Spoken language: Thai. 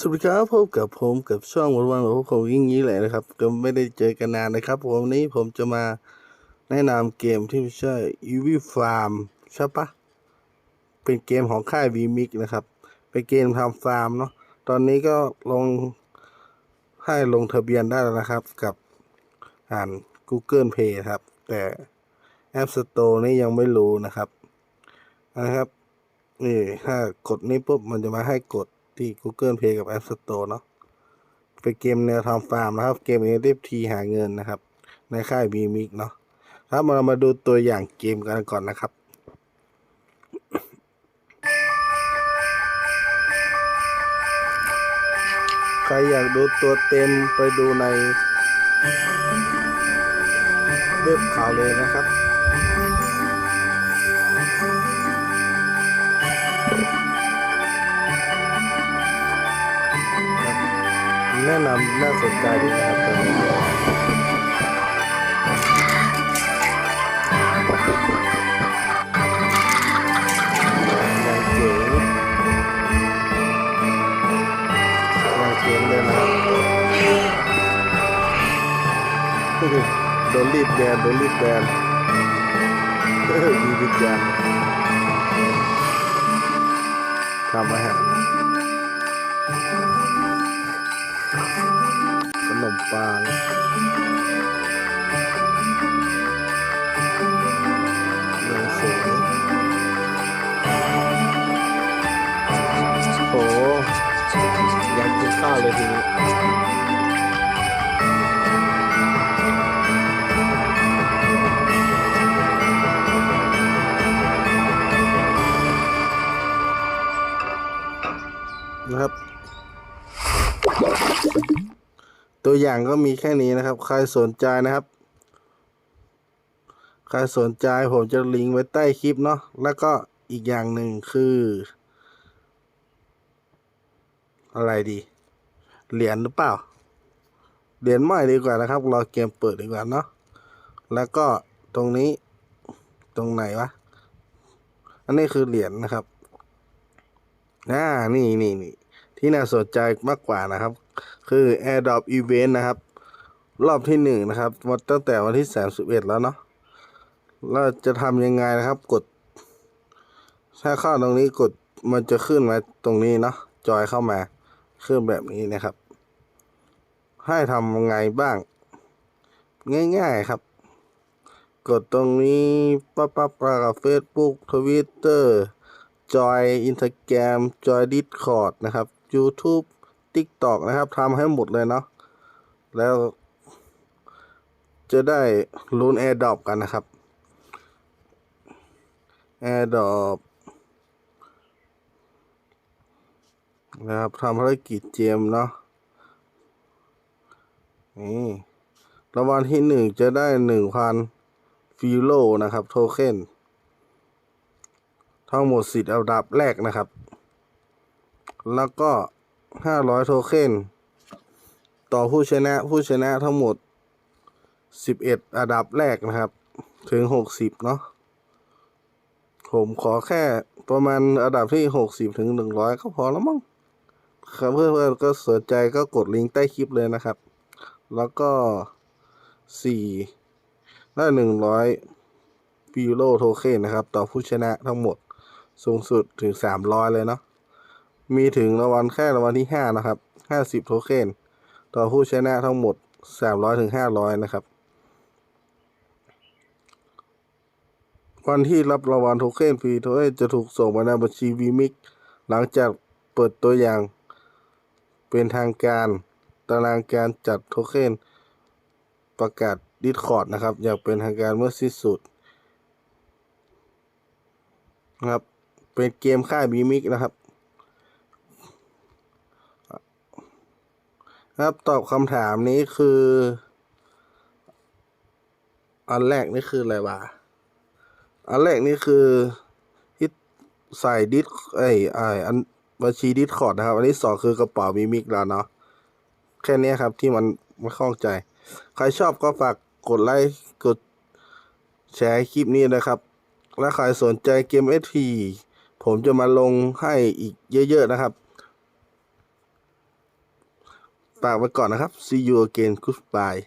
สวัสดีครับพบกับผมกับช่องวันวันของผมยิ่งนี้แหละนะครับ ก็ไม่ได้เจอกันนานนะครับ ผมวันนี้ผมจะมาแนะนำเกมที่ไม่ใช่ e v Farm ใช่ปะเป็นเกมของค่าย VMix นะครับ เป็นเกมทำฟาร์มเนาะตอนนี้ก็ลงให้ลงทะเบียนได้แล้วนะครับ กับอ่าน Google Play ครับ แต่ App Store นี่ยังไม่รู้นะครับนะครับนี่ถ้ากดนี้ปุ๊บมันจะมาให้กด ที่ Google Play กับ App Store เนาะเป็นเกมแนวทำฟาร์มนะครับ เกม NFT หาเงินนะครับ ในค่าย v m i x เนาะครับเรามาดูตัวอย่างเกมกันก่อนนะครับใครอยากดูตัวเต็มไปดูในเว็บข่าวเลยนะครับ แนะนำน่าสนใจดีนะครับตัวนี้โดนรีบแบนโดนรีบแบนมีวิญญาณทำอาหาร ขนมปังสูงโอ้อยากกินข้าวเลยทีนี้ ตัวอย่างก็มีแค่นี้นะครับ ใครสนใจนะครับ ใครสนใจผมจะลิงก์ไว้ใต้คลิปเนาะแล้วก็อีกอย่างหนึ่งคือ อะไรดี เหรียญหรือเปล่า เหรียญใหม่ดีกว่านะครับ รอเกมเปิดดีกว่าเนาะแล้วก็ตรงนี้ตรงไหนวะ อันนี้คือเหรียญนะครับอ่านี่นี่นี่ที่น่าสนใจมากกว่านะครับ คือ AirDrop Event นะครับ รอบที่หนึ่งนะครับวันตั้งแต่วันที่ 31 แล้วเนาะเราจะทำยังไงนะครับ กด ถ้าเข้าตรงนี้กดมันจะขึ้นมาตรงนี้เนาะจอยเข้ามาขึ้นแบบนี้นะครับ ให้ทำยังไงบ้าง ง่าย ๆครับ กดตรงนี้ปั๊บปั๊บปกับ Facebook Twitter จอยอินสตาแกรมจอยดิสคอร์ดนะครับ YouTube TikTok นะครับทำให้หมดเลยเนาะแล้ว จะได้ลุ้น AirDrop กันนะครับ AirDrop นะครับทำภารกิจเจมเนาะนี่รางวัลที่หนึ่งจะได้หนึ่งพันฟิโลนะครับ โทเค็นทั้งหมดสิทธิ์อันดับแรกนะครับ แล้วก็ ห้าร้อยโทเค็นต่อผู้ชนะผู้ชนะทั้งหมดสิบเอ็ดอันดับแรกนะครับ ถึงหกสิบเนาะผมขอแค่ประมาณอันดับที่หกสิบถึงหนึ่งร้อยก็พอแล้วมั้งครับเพื่อนๆก็สนใจก็กดลิงก์ใต้คลิปเลยนะครับ แล้วก็สี่ได้หนึ่งร้อยฟิโลโทเค็นนะครับ ต่อผู้ชนะทั้งหมดสูงสุดถึงสามร้อยเลยเนาะ มีถึงรางวัลแค่รางวัลที่ห้านะครับห้าสิบโทเค็นต่อผู้ชนะทั้งหมดสามร้อยถึงห้าร้อยนะครับ วันที่รับรางวัลโทเค็นฟรีโทเค็นจะถูกส่งมาในบัญชีวีมิกหลังจากเปิดตัวอย่าง เป็นทางการตารางการจัดโทเค็นประกาศดิสคอร์ดนะครับ อย่างเป็นทางการเมื่อสิ้นสุดนะครับ เป็นเกมค่ายบีมิกนะครับ ครับตอบคำถามนี้คือ อันแรกนี่คืออะไรวะอันแรกนี่คือที่ใส่ดิสไอ้ไอ้อันบัญชีดิสคอร์ดนะครับ อันที่สองคือกระเป๋าบีมิกแล้วเนาะแค่นี้ครับที่มันไม่คล่องใจ ใครชอบก็ฝากกดไลค์กดแชร์คลิปนี้นะครับ และใครสนใจเกม SP ผมจะมาลงให้อีกเยอะ ๆ นะครับ ฝากไว้ก่อนนะครับ see you again goodbye